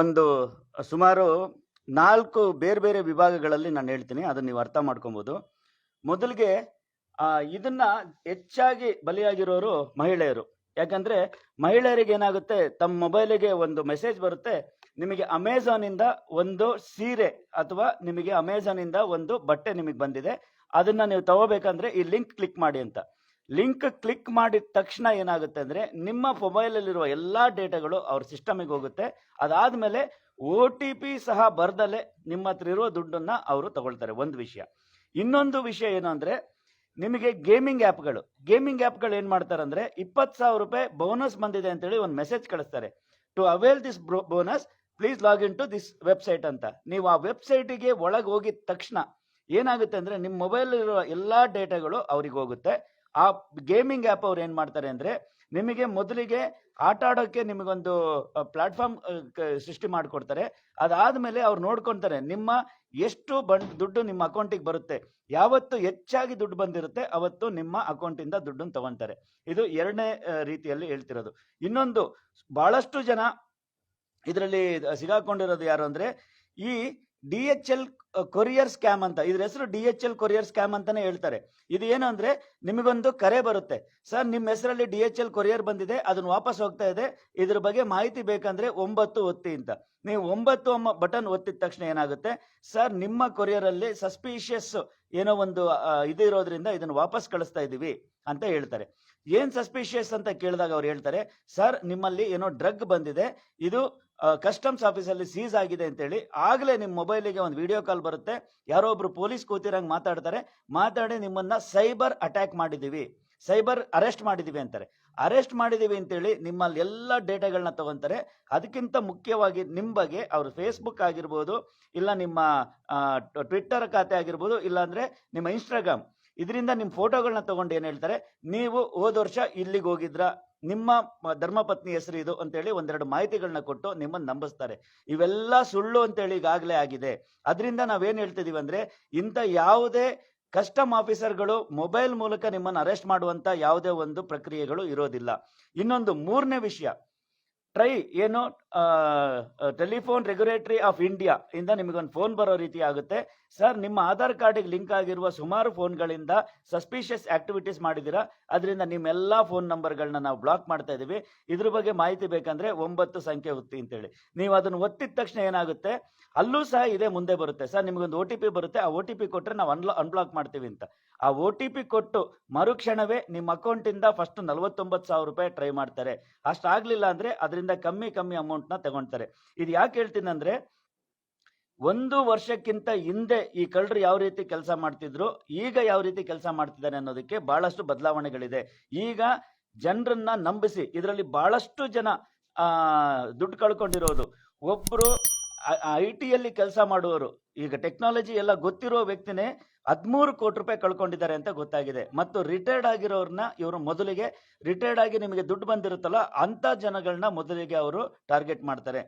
ಒಂದು, ಸುಮಾರು ನಾಲ್ಕು ಬೇರೆ ಬೇರೆ ವಿಭಾಗಗಳಲ್ಲಿ ನಾನು ಹೇಳ್ತೀನಿ, ಅದನ್ನ ನೀವು ಅರ್ಥ ಮಾಡ್ಕೊಬೋದು. ಮೊದಲಿಗೆ ಇದನ್ನ ಹೆಚ್ಚಾಗಿ ಬಲಿಯಾಗಿರೋರು ಮಹಿಳೆಯರು. ಯಾಕಂದ್ರೆ, ಮಹಿಳೆಯರಿಗೆ ಏನಾಗುತ್ತೆ, ತಮ್ಮ ಮೊಬೈಲಿಗೆ ಒಂದು ಮೆಸೇಜ್ ಬರುತ್ತೆ, ನಿಮಗೆ ಅಮೆಝಾನ್ ಇಂದ ಒಂದು ಸೀರೆ ಅಥವಾ ನಿಮಗೆ ಅಮೆಝಾನ್ ಇಂದ ಒಂದು ಬಟ್ಟೆ ನಿಮಗೆ ಬಂದಿದೆ, ಅದನ್ನ ನೀವು ತಗೋಬೇಕಂದ್ರೆ ಈ ಲಿಂಕ್ ಕ್ಲಿಕ್ ಮಾಡಿ ಅಂತ. ಲಿಂಕ್ ಕ್ಲಿಕ್ ಮಾಡಿದ ತಕ್ಷಣ ಏನಾಗುತ್ತೆ ಅಂದ್ರೆ ನಿಮ್ಮ ಮೊಬೈಲಲ್ಲಿರುವ ಎಲ್ಲಾ ಡೇಟಾಗಳು ಅವ್ರ ಸಿಸ್ಟಮಿಗೆ ಹೋಗುತ್ತೆ. ಅದಾದ್ಮೇಲೆ ಒ ಟಿ ಪಿ ಸಹ ಬರ್ದಲೆ ನಿಮ್ಮ ಹತ್ರ ಇರೋ ದುಡ್ಡನ್ನ ಅವರು ತಗೊಳ್ತಾರೆ. ಒಂದು ವಿಷಯ. ಇನ್ನೊಂದು ವಿಷಯ ಏನು ಅಂದರೆ ನಿಮಗೆ ಗೇಮಿಂಗ್ ಆ್ಯಪ್ಗಳು ಗೇಮಿಂಗ್ ಆ್ಯಪ್ಗಳು ಏನು ಮಾಡ್ತಾರೆ ಅಂದ್ರೆ ಇಪ್ಪತ್ತು ಸಾವಿರ ರೂಪಾಯಿ ಬೋನಸ್ ಬಂದಿದೆ ಅಂತೇಳಿ ಒಂದು ಮೆಸೇಜ್ ಕಳಿಸ್ತಾರೆ. To avail this bonus please login to this website ಅಂತ. ನೀವು ಆ ವೆಬ್ಸೈಟಿಗೆ ಒಳಗೆ ಹೋಗಿದ ತಕ್ಷಣ ಏನಾಗುತ್ತೆ ಅಂದ್ರೆ ನಿಮ್ಮ ಮೊಬೈಲ್ ಇರುವ ಎಲ್ಲಾ ಡೇಟಾಗಳು ಅವ್ರಿಗೆ ಹೋಗುತ್ತೆ. ಆ ಗೇಮಿಂಗ್ ಆ್ಯಪ್ ಅವ್ರು ಏನು ಮಾಡ್ತಾರೆ ಅಂದರೆ ನಿಮಗೆ ಮೊದಲಿಗೆ ಆಟ ಆಡೋಕ್ಕೆ ನಿಮಗೊಂದು ಪ್ಲಾಟ್ಫಾರ್ಮ್ ಸೃಷ್ಟಿ ಮಾಡಿಕೊಡ್ತಾರೆ. ಅದಾದಮೇಲೆ ಅವ್ರು ನೋಡ್ಕೊತಾರೆ ನಿಮ್ಮ ಎಷ್ಟು ಬಂಡ್ ದುಡ್ಡು ನಿಮ್ಮ ಅಕೌಂಟಿಗೆ ಬರುತ್ತೆ. ಯಾವತ್ತು ಹೆಚ್ಚಾಗಿ ದುಡ್ಡು ಬಂದಿರುತ್ತೆ, ಅವತ್ತು ನಿಮ್ಮ ಅಕೌಂಟಿಂದ ದುಡ್ಡನ್ನು ತಗೊತಾರೆ. ಇದು ಎರಡನೇ ರೀತಿಯಲ್ಲಿ ಹೇಳ್ತಿರೋದು. ಇನ್ನೊಂದು, ಬಹಳಷ್ಟು ಜನ ಇದರಲ್ಲಿ ಸಿಗಾಕೊಂಡಿರೋದು ಯಾರು ಅಂದರೆ ಈ D H L courier scam ಅಂತ, ಇದ್ರ ಹೆಸರು D H L courier scam ಅಂತಾನೆ ಹೇಳ್ತಾರೆ. ಇದು ಏನು ಅಂದ್ರೆ ನಿಮಗೊಂದು ಕರೆ ಬರುತ್ತೆ. ಸರ್, ನಿಮ್ಮ ಹೆಸರಲ್ಲಿ ಡಿ ಎಚ್ ಎಲ್ ಕೊರಿಯರ್ ಬಂದಿದೆ, ಅದನ್ನ ವಾಪಸ್ ಹೋಗ್ತಾ ಇದೆ, ಇದ್ರ ಬಗ್ಗೆ ಮಾಹಿತಿ ಬೇಕಂದ್ರೆ ಒಂಬತ್ತು ಒತ್ತಿ ಅಂತ. ನೀವು ಒಂಬತ್ತು ಅಮ್ಮ ಬಟನ್ ಒತ್ತಿದ ತಕ್ಷಣ ಏನಾಗುತ್ತೆ, ಸರ್, ನಿಮ್ಮ ಕೊರಿಯರ್ ಅಲ್ಲಿ ಸಸ್ಪಿಷಿಯಸ್ ಏನೋ ಒಂದು ಇದು ಇರೋದ್ರಿಂದ ಇದನ್ನ ವಾಪಸ್ ಕಳಿಸ್ತಾ ಇದೀವಿ ಅಂತ ಹೇಳ್ತಾರೆ. ಏನ್ ಸಸ್ಪಿಷಿಯಸ್ ಅಂತ ಕೇಳಿದಾಗ ಅವ್ರು ಹೇಳ್ತಾರೆ, ಸರ್, ನಿಮ್ಮಲ್ಲಿ ಏನೋ ಡ್ರಗ್ ಬಂದಿದೆ, ಇದು ಕಸ್ಟಮ್ಸ್ ಆಫೀಸಲ್ಲಿ ಸೀಸ್ ಆಗಿದೆ ಅಂತೇಳಿ ಆಗಲೇ ನಿಮ್ಮ ಮೊಬೈಲಿಗೆ ಒಂದು ವಿಡಿಯೋ ಕಾಲ್ ಬರುತ್ತೆ. ಯಾರೋ ಒಬ್ರು ಪೊಲೀಸ್ ಕೂತಿರಂಗ್ ಮಾತಾಡ್ತಾರೆ. ಮಾತಾಡಿ ನಿಮ್ಮನ್ನ ಸೈಬರ್ ಅಟ್ಯಾಕ್ ಮಾಡಿದ್ದೀವಿ ಸೈಬರ್ ಅರೆಸ್ಟ್ ಮಾಡಿದ್ದೀವಿ ಅಂತಾರೆ. ಅರೆಸ್ಟ್ ಮಾಡಿದ್ದೀವಿ ಅಂತೇಳಿ ನಿಮ್ಮಲ್ಲಿ ಎಲ್ಲ ಡೇಟಾಗಳನ್ನ ತಗೊಂತಾರೆ. ಅದಕ್ಕಿಂತ ಮುಖ್ಯವಾಗಿ ನಿಮ್ಮ ಬಗ್ಗೆ ಅವ್ರ ಫೇಸ್ಬುಕ್ ಆಗಿರ್ಬೋದು, ಇಲ್ಲ ನಿಮ್ಮ ಟ್ವಿಟ್ಟರ್ ಖಾತೆ ಆಗಿರ್ಬೋದು ಇಲ್ಲ ಅಂದ್ರೆ ನಿಮ್ಮ ಇನ್ಸ್ಟಾಗ್ರಾಮ್ ಇದರಿಂದ ನಿಮ್ಮ ಫೋಟೋಗಳನ್ನ ತಗೊಂಡು ಏನು ಹೇಳ್ತಾರೆ? ನೀವು ಹೋದ ವರ್ಷ ಇಲ್ಲಿಗೆ ಹೋಗಿದ್ರ? ನಿಮ್ಮ ಧರ್ಮಪತ್ನಿ ಹೆಸರು ಇದು ಅಂತೇಳಿ ಒಂದೆರಡು ಮಾಹಿತಿಗಳನ್ನ ಕೊಟ್ಟು ನಿಮ್ಮನ್ನ ನಂಬಿಸ್ತಾರೆ. ಇವೆಲ್ಲ ಸುಳ್ಳು ಅಂತೇಳಿ ಈಗಾಗಲೇ ಆಗಿದೆ. ಅದರಿಂದ ನಾವೇನ್ ಹೇಳ್ತಿದೀವಿ ಅಂದ್ರೆ, ಇಂಥ ಯಾವುದೇ ಕಸ್ಟಮ್ ಆಫೀಸರ್ಗಳು ಮೊಬೈಲ್ ಮೂಲಕ ನಿಮ್ಮನ್ನು ಅರೆಸ್ಟ್ ಮಾಡುವಂತ ಯಾವುದೇ ಒಂದು ಪ್ರಕ್ರಿಯೆಗಳು ಇರೋದಿಲ್ಲ. ಇನ್ನೊಂದು ಮೂರನೇ ವಿಷಯ. ಟ್ರೈ ಏನು ಟೆಲಿಫೋನ್ ರೆಗ್ಯುಲೇಟರಿ ಆಫ್ ಇಂಡಿಯಾ ಇಂದ ನಿಮಗೊಂದು ಫೋನ್ ಬರೋ ರೀತಿ ಆಗುತ್ತೆ. ಸರ್, ನಿಮ್ಮ ಆಧಾರ್ ಕಾರ್ಡಿಗೆ ಲಿಂಕ್ ಆಗಿರುವ ಸುಮಾರು ಫೋನ್ಗಳಿಂದ ಸಸ್ಪಿಷಿಯಸ್ ಆಕ್ಟಿವಿಟೀಸ್ ಮಾಡಿದ್ದೀರಾ? ಅದರಿಂದ ನಿಮ್ಮೆಲ್ಲ ಫೋನ್ ನಂಬರ್ಗಳನ್ನ ನಾವು ಬ್ಲಾಕ್ ಮಾಡ್ತಾ ಇದೀವಿ ಇದ್ರ ಬಗ್ಗೆ ಮಾಹಿತಿ ಬೇಕಂದ್ರೆ ಒಂಬತ್ತು ಸಂಖ್ಯೆ ಒತ್ತಿ ಅಂತೇಳಿ. ನೀವು ಅದನ್ನು ಒತ್ತಿದ ತಕ್ಷಣ ಏನಾಗುತ್ತೆ? ಅಲ್ಲೂ ಸಹ ಇದೇ ಮುಂದೆ ಬರುತ್ತೆ. ಸರ್, ನಿಮಗೊಂದು ಒ ಟಿ ಪಿ ಬರುತ್ತೆ. ಆ ಒ ಟಿ ಪಿ ಕೊಟ್ಟರೆ ನಾವು ಅನ್ಲಾ, ಅನ್ಬ್ಲಾಕ್ ಮಾಡ್ತೀವಿ ಅಂತ. ಆ ಒ ಟಿ ಪಿ ಕೊಟ್ಟು ಮರುಕ್ಷಣವೇ ನಿಮ್ಮ ಅಕೌಂಟಿಂದ ಫಸ್ಟ್ ನಲವತ್ತೊಂಬತ್ತು ಸಾವಿರ ರೂಪಾಯಿ ಟ್ರೈ ಮಾಡ್ತಾರೆ. ಅಷ್ಟಾಗ್ಲಿಲ್ಲ ಅಂದ್ರೆ ಅದರಿಂದ ಕಮ್ಮಿ ಕಮ್ಮಿ ಅಮೌಂಟ್ನ ತಗೊಳ್ತಾರೆ ಇದು ಯಾಕೆ ಹೇಳ್ತೀನಿ ಅಂದ್ರೆ, ಒಂದು ವರ್ಷಕ್ಕಿಂತ ಹಿಂದೆ ಈ ಕಳ್ಳರು ಯಾವ ರೀತಿ ಕೆಲಸ ಮಾಡ್ತಿದ್ರು, ಈಗ ಯಾವ ರೀತಿ ಕೆಲಸ ಮಾಡ್ತಿದ್ದಾರೆ ಅನ್ನೋದಕ್ಕೆ ಬಹಳಷ್ಟು ಬದಲಾವಣೆಗಳಿದೆ. ಈಗ ಜನರನ್ನ ನಂಬಿಸಿ, ಇದರಲ್ಲಿ ಬಹಳಷ್ಟು ಜನ ದುಡ್ಡು ಕಳ್ಕೊಂಡಿರೋದು. ಒಬ್ರು ಐ ಟಿಯಲ್ಲಿ ಕೆಲಸ ಮಾಡುವವರು, ಈಗ ಟೆಕ್ನಾಲಜಿ ಎಲ್ಲ ಗೊತ್ತಿರೋ ವ್ಯಕ್ತಿನೇ ಹದಿಮೂರು ಕೋಟಿ ರೂಪಾಯಿ ಕಳ್ಕೊಂಡಿದ್ದಾರೆ ಅಂತ ಗೊತ್ತಾಗಿದೆ. ಮತ್ತು ರಿಟೈರ್ಡ್ ಆಗಿರೋರ್ನ ಇವರು ಮೊದಲಿಗೆ ರಿಟೈರ್ಡ್ ಆಗಿ ನಿಮಗೆ ದುಡ್ಡು ಬಂದಿರುತ್ತಲ್ಲ ಅಂತ ಜನಗಳನ್ನ ಮೊದಲಿಗೆ ಅವರು ಟಾರ್ಗೆಟ್ ಮಾಡ್ತಾರೆ.